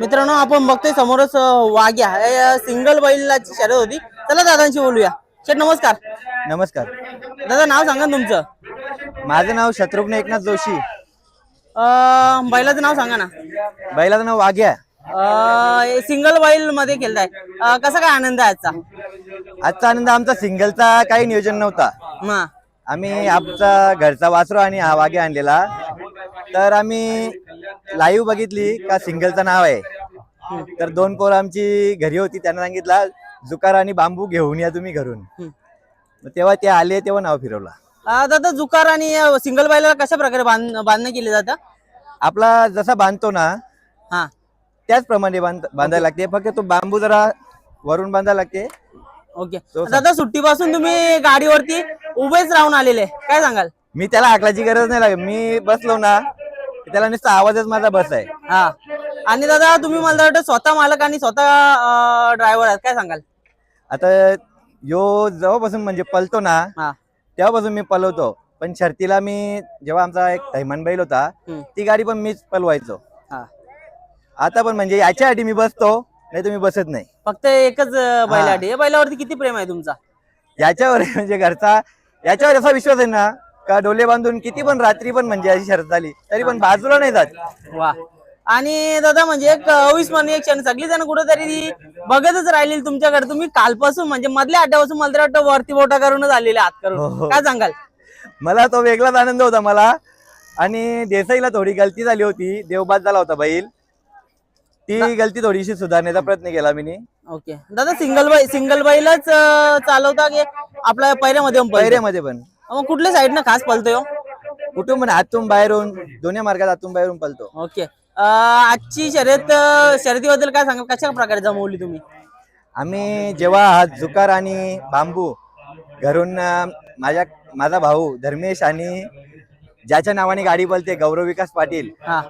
मित्रांनो आपण बघतोय समोरच अं, वाघ्या. सिंगल बैलाची शर्यत होती. चला दादांशी बोलूया. शेठ नमस्कार. नमस्कार. दादा नाव सांगा ना तुमचं. माझं नाव शत्रुघ्न एकनाथ जोशी. अं, बैलाचं नाव सांगा ना. बैलाचं नाव वाघ्या. सिंगल बैलमध्ये खेळताय. अं, कसा काय आनंद आहे आजचा? आजचा आनंद आमचा सिंगलचा काही नियोजन नव्हता. हा आम्ही आमचा घरचा वासरू आणि हा वाघे आणलेला. तर आम्ही लाईव्ह बघितली का सिंगलचं नाव आहे. तर दोन पोरं आमची घरी होती त्यांना सांगितलं जुकार आणि बांबू घेऊन या तुम्ही घरून. मग तेव्हा ते आले तेव्हा नाव फिरवला. अं, दादा जुकार आणि सिंगल बैलाला कशा प्रकारे बांध बांधणं केले जातं आपला जसा बांधतो ना हा. त्याचप्रमाणे बांध बांधायला लागते. फक्त तो बांबू जरा वरून बांधायला लागते. ओके. तो दादा सुट्टीपासून तुम्ही गाडीवरती उभेच राहून आलेले काय सांगाल? मी त्याला हाकलाची गरज नाही लागत. मी बसलो ना की त्याला नुसता आवाजच माझा बस आहे. हा. आणि दादा तुम्ही मला वाटतं स्वतः मालक आणि स्वतः ड्रायव्हर आहात. काय सांगाल? आता यो जेव्हापासून म्हणजे पलतो ना हा. तेव्हापासून मी पलवतो. पण शर्तीला मी जेव्हा आमचा एक थैमान बैल होता हम्म. ती गाडी पण मीच पलवायचो. हा. आता पण म्हणजे याच्यासाठी मी बसतो नाही मी बसत नाही. फक्त एकच अं, बैलासाठी या बैलावरती किती प्रेम आहे तुमचा? याच्यावर म्हणजे घरचा याच्यावर असा विश्वास आहे ना का डोले बांधून किती पण रात्री पण म्हणजे अशी शर्त झाली तरी पण बाजूला नाही जात. वा. आणि दादा म्हणजे एक अविस्मरणीय क्षण. सगळी जण कुठेतरी बघतच राहिली तुमच्याकडे. तुम्ही कालपासून म्हणजे मधल्या आठवड्यापासून मला तरी वाटतं वरती बोटा करूनच आलेले हात हो, करून. हो. काय सांगाल? मला तो वेगळाच आनंद होता मला. आणि देसाईला थोडी गलती झाली होती. देवबाद झाला होता बैल. ती गलती थोडीशी सुधारण्याचा प्रयत्न केला मी ओके. दादा सिंगल बाई सिंगल बैलच अं, चालवता की आपल्या पैऱ्यामध्ये? पहिऱ्यामध्ये पण. मग कुठल्या साईडनं खास पळतोय हो? कुठून पण आतून बाहेरून दोन्ही मार्गात आतून बाहेरून पलतो ओके. आजची शर्यत शर्यतीबद्दल काय सांगाल? कशा प्रकारे जमवली तुम्ही? आम्ही जेव्हा हा जुकार आणि बांबू घरून अं, माझ्या माझा भाऊ धर्मेश आणि ज्याच्या नावाने गाडी बोलते गौरव विकास पाटील हा.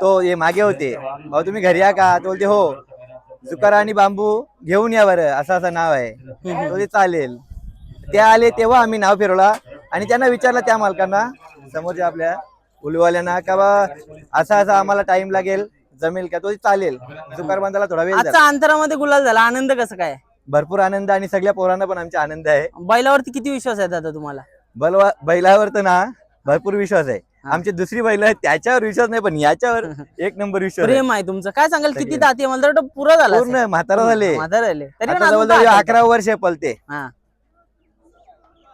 तो हे मागे होते. भाऊ तुम्ही घरी या का? तो बोलते हो. जुकार आणि बांबू घेऊन या बरं. असं असं नाव आहे. तो ते चालेल. ते आले तेव्हा आम्ही नाव फिरवला आणि त्यांना विचारलं त्या मालकांना समोरच्या आपल्या उलवाल्यांना का बा असा असा आम्हाला टाइम लागेल जमेल का? तो चालेल. जुकार बांधायला थोडा वेळ झाला. आजचा अंतरामध्ये गुलाल झाला. आनंद कसं काय? भरपूर आनंद आणि सगळ्या पोरांना पण आमचा आनंद आहे. बैलावरती किती विश्वास आहे दादा तुम्हाला? बलवा बैलावर तर ना भरपूर विश्वास आहे. आमची दुसरी बैल आहेत त्याच्यावर विश्वास नाही पण याच्यावर एक नंबर विश्वास आहे. प्रेम आहे तुमचं. काय सांगाल किती दाती आहे? मला तर वाटतं पुरा झाला. पूर्ण म्हातारा झाले. म्हातारं झाले. तरी पण आता अजून जवळजवळ काय अकरा वर्ष पलते हा.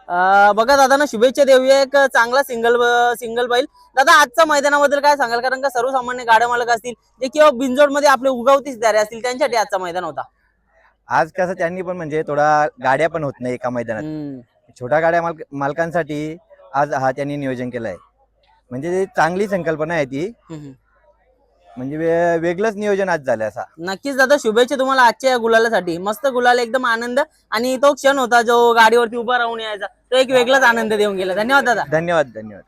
बघा दादा ना शुभेच्छा देऊया. एक चांगला सिंगल सिंगल बैल. दादा आजच्या मैदानाबद्दल काय सांगाल? कारण का सर्वसामान्य गाड्या मालक असतील जे किंवा बिंजोडमध्ये आपले उगवती सितारे असतील त्यांच्यासाठी आजचा मैदान होता. आज कसं त्यांनी पण म्हणजे थोडा गाड्या पण होत नाही एका मैदानात. छोट्या गाड्या मालक मालकांसाठी आज हा त्यांनी नियोजन केलंय. म्हणजे ते चांगली संकल्पना आहे ती. म्हणजे वे- वेगळंच नियोजन आज झालं असा. नक्कीच दादा शुभेच्छा तुम्हाला आजच्या या गुलालासाठी. मस्त गुलाल एकदम आनंद आणि तो क्षण होता जो गाडीवरती उभा राहून यायचा. तो एक वेगळाच आनंद देऊन गेला. धन्यवाद दादा. धन्यवाद धन्यवाद.